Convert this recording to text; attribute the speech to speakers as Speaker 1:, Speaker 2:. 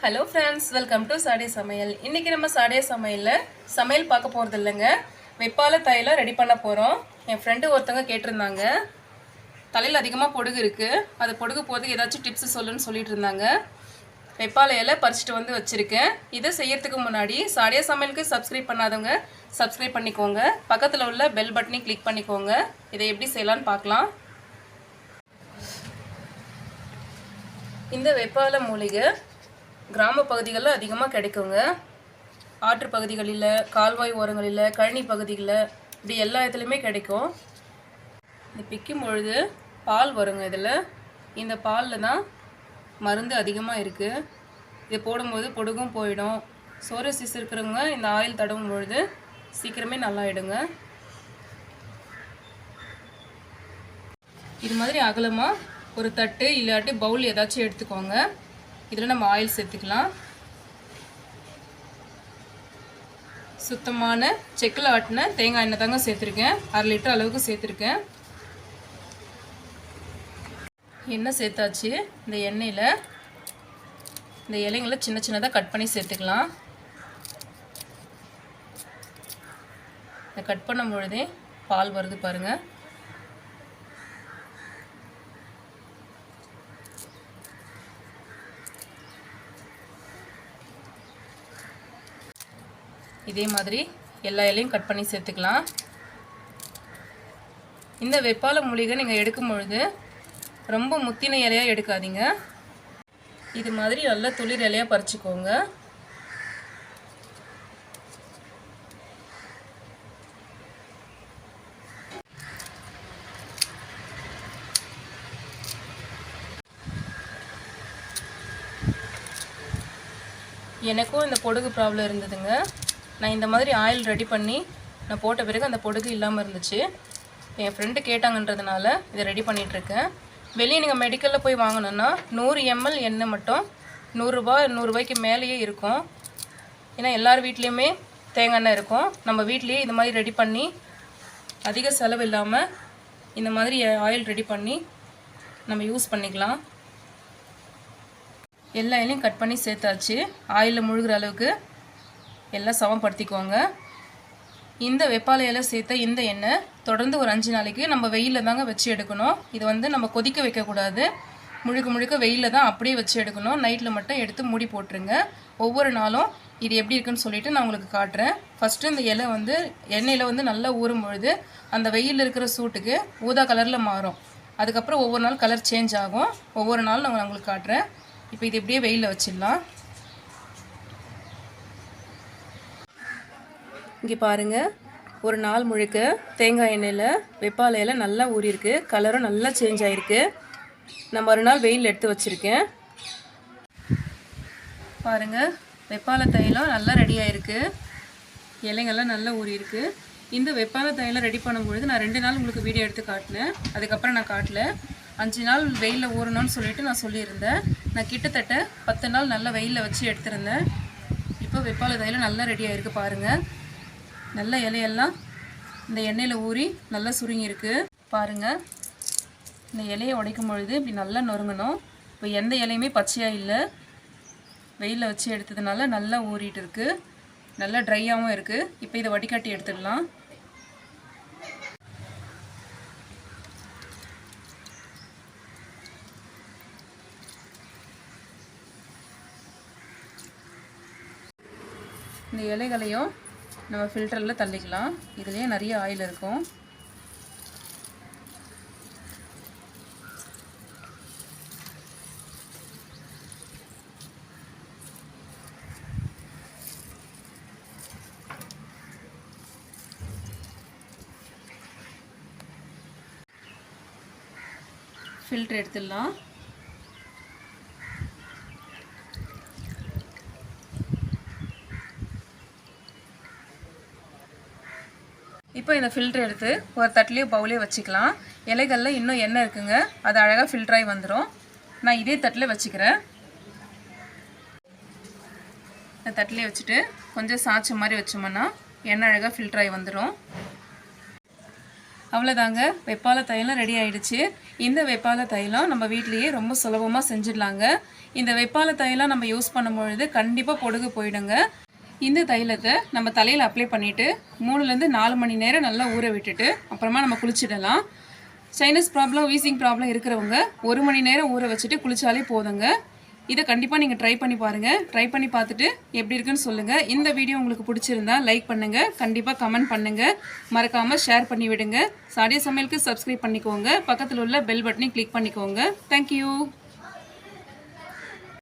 Speaker 1: Hello friends welcome to சாடே சமையல் இன்றைக்கி நம்ம சாடே சமையலில் சமையல் பார்க்க போகிறது இல்லைங்க. வெப்பால தைலம் ரெடி பண்ண போகிறோம் என் ஃப்ரெண்டு ஒருத்தவங்க கேட்டிருந்தாங்க. தலையில் அதிகமாக பொடுகு இருக்குது அது பொடுகு போது ஏதாச்சும் டிப்ஸ் சொல்லுன்னு சொல்லிட்டு இருந்தாங்க. வெப்பால இலை பறிச்சுட்டு வந்து வச்சுருக்கேன். இதை செய்யறதுக்கு முன்னாடி சாடியா சமையலுக்கு சப்ஸ்கிரைப் பண்ணாதவங்க சப்ஸ்கிரைப் பண்ணிக்கோங்க. பக்கத்தில் உள்ள பெல் பட்டனை கிளிக் பண்ணிக்கோங்க. இதை எப்படி செய்யலான்னு பார்க்கலாம். இந்த வெப்பால மூலிகை கிராம பகுதிகளில் அதிகமாக கிடைக்குங்க. ஆற்று பகுதிகளில் கால்வாய் ஓரங்களில் கழனி பகுதிகளில் இப்படி எல்லா இடத்துலையுமே கிடைக்கும். இது பிக்கும் பொழுது பால் வருங்க இதில். இந்த பாலில் தான் மருந்து அதிகமாக இருக்குது இது போடும்போது பொடுகும் போயிடும். சோரசிஸ் இருக்கிறவங்க இந்த ஆயில் தடவும் பொழுது சீக்கிரமே நல்லாயிடுங்க. இது மாதிரி அகலமாக ஒரு தட்டு இல்லாட்டி பவுல் ஏதாச்சும் எடுத்துக்கோங்க. இதில் நம்ம ஆயில் சேர்த்துக்கலாம். சுத்தமான செக்கில் ஆட்டின தேங்காய் எண்ணெய் தாங்க சேர்த்துருக்கேன். அரை லிட்டர் அளவுக்கு சேர்த்துருக்கேன். எண்ணெய் சேர்த்தாச்சு. இந்த எண்ணெயில் இந்த இலைங்களை சின்ன சின்னதாக கட் பண்ணி சேர்த்துக்கலாம். இதை கட் பண்ணும் பொழுதே பால் வருது பாருங்கள் இதே மாதிரி எல்லா இலையும் கட் பண்ணி சேர்த்துக்கலாம். இந்த வெப்பால மூலிகை நீங்கள் எடுக்கும் பொழுது ரொம்ப முத்தின இலையாக எடுக்காதீங்க. இது மாதிரி நல்ல துளிர் இலையாக பறிச்சுக்கோங்க. எனக்கும் இந்த பொடுகு ப்ராப்ளம் இருந்ததுங்க. நான் இந்த மாதிரி ஆயில் ரெடி பண்ணி நான் போட்ட பிறகு அந்த பொடுகு இல்லாமல் இருந்துச்சு. என் ஃப்ரெண்டு கேட்டாங்கன்றதுனால இதை ரெடி பண்ணிகிட்ருக்கேன் வெளியே நீங்கள் மெடிக்கலில் போய் வாங்கணுன்னா நூறு எம்எல் எண்ணெய் மட்டும் நூறுரூபா நூறுரூபாய்க்கு மேலேயே இருக்கும். ஏன்னா எல்லார் வீட்லேயுமே தேங்காய் எண்ணெய் இருக்கும். நம்ம வீட்லேயே இந்த மாதிரி ரெடி பண்ணி அதிக செலவு இல்லாமல் இந்த மாதிரி ஆயில் ரெடி பண்ணி நம்ம யூஸ் பண்ணிக்கலாம். எல்லா ஆயிலையும் கட் பண்ணி சேர்த்தாச்சு. ஆயிலில் முழுகிற அளவுக்கு எல்லாம் சமப்படுத்திக்கோங்க. இந்த வெப்பாலையில் சேர்த்த இந்த எண்ணெய் தொடர்ந்து ஒரு அஞ்சு நாளைக்கு நம்ம வெயிலில் தாங்க வச்சு எடுக்கணும். இது வந்து நம்ம கொதிக்க வைக்கக்கூடாது. முழுக்க முழுக்க வெயிலில் தான் அப்படியே வச்சு எடுக்கணும். நைட்டில் மட்டும் எடுத்து மூடி போட்டுருங்க. ஒவ்வொரு நாளும் இது எப்படி இருக்குன்னு சொல்லிட்டு நான் உங்களுக்கு காட்டுறேன். ஃபஸ்ட்டு இந்த இலை வந்து எண்ணெயில் வந்து நல்லா ஊறும் பொழுது அந்த வெயிலில் இருக்கிற சூட்டுக்கு ஊதா கலரில் மாறும். அதுக்கப்புறம் ஒவ்வொரு நாள் கலர் சேஞ்ச் ஆகும். ஒவ்வொரு நாள் நான் உங்களுக்கு காட்டுறேன். இப்போ இது இப்படியே வெயிலில் வச்சிடலாம். இங்கே பாருங்கள் ஒரு நாள் முழுக்க தேங்காய் எண்ணெயில் வெப்பாலையில் நல்லா ஊறியிருக்கு. கலரும் நல்லா சேஞ்ச் ஆகிருக்கு நான் மறுநாள் வெயில் எடுத்து வச்சுருக்கேன். பாருங்கள் வெப்பால தைலம் நல்லா ரெடி ஆகிருக்கு இலைங்கள்லாம் நல்லா ஊறியிருக்கு. இந்த வெப்பால தைலம் ரெடி பண்ணும்பொழுது நான் ரெண்டு நாள் உங்களுக்கு வீடியோ எடுத்து காட்டினேன். அதுக்கப்புறம் நான் காட்டல. அஞ்சு நாள் வெயிலில் ஊறணும்னு சொல்லிட்டு நான் சொல்லியிருந்தேன். நான் கிட்டத்தட்ட பத்து நாள் நல்லா வெயிலில் வச்சு எடுத்திருந்தேன். இப்போ வெப்பால தைலம் நல்லா ரெடி ஆகிருக்கு பாருங்கள் நல்ல இலையெல்லாம் இந்த எண்ணெயில் ஊறி நல்லா சுருங்கியிருக்கு. பாருங்கள் இந்த இலையை உடைக்கும் பொழுது இப்படி நல்லா நொறுங்கணும். இப்போ எந்த இலையுமே பச்சையாக இல்லை. வெயிலில் வச்சு எடுத்ததுனால நல்லா ஊறிட்டு இருக்குது நல்லா ட்ரையாகவும் இருக்குது இப்போ இதை வடிகட்டி எடுத்துடலாம். இந்த இலைகளையும் நம்ம ஃபில்டரில் தள்ளிக்கலாம். இதுலேயே நிறைய ஆயில் இருக்கும். ஃபில்டர் எடுத்துடலாம். இப்போ இந்த ஃபில்டர் எடுத்து ஒரு தட்டுலேயே பவுலே வச்சுக்கலாம். இலைகளில் இன்னும் எண்ணெய் இருக்குங்க. அது அழகாக ஃபில்ட்ராகி வந்துடும் நான் இதே தட்டில் வச்சுக்கிறேன். இந்த தட்டிலே வச்சுட்டு கொஞ்சம் சாய்ச்ச மாதிரி வச்சோம்னா எண்ணெய் அழகாக ஃபில்ட்ராகி வந்துடும் அவ்வளோதாங்க வெப்பால தைலம் ரெடி ஆயிடுச்சு. இந்த வெப்பால தைலம் நம்ம வீட்லேயே ரொம்ப சுலபமாக செஞ்சிடலாங்க. இந்த வெப்பால தைலம் நம்ம யூஸ் பண்ணும்பொழுது கண்டிப்பாக பொடுகு போயிடுங்க. இந்த தைலத்தை நம்ம தலையில் அப்ளை பண்ணிவிட்டு மூணுலேருந்து நாலு மணி நேரம் நல்லா ஊற விட்டுட்டு அப்புறமா நம்ம குளிச்சிடலாம். சைனஸ் ப்ராப்ளம் வீசிங் ப்ராப்ளம் இருக்கிறவங்க ஒரு மணி நேரம் ஊற வச்சுட்டு குளிச்சாலே போதுங்க. இதை கண்டிப்பாக நீங்கள் ட்ரை பண்ணி பாருங்கள் ட்ரை பண்ணி பார்த்துட்டு எப்படி இருக்குன்னு சொல்லுங்கள் இந்த வீடியோ உங்களுக்கு பிடிச்சிருந்தா லைக் பண்ணுங்கள் கண்டிப்பாக கமெண்ட் பண்ணுங்கள் மறக்காமல் ஷேர் பண்ணி விடுங்க. சாடிய சமையலுக்கு சப்ஸ்கிரைப் பண்ணிக்கோங்க. பக்கத்தில் உள்ள பெல் பட்டனையும் கிளிக் பண்ணிக்கோங்க. தேங்க்யூ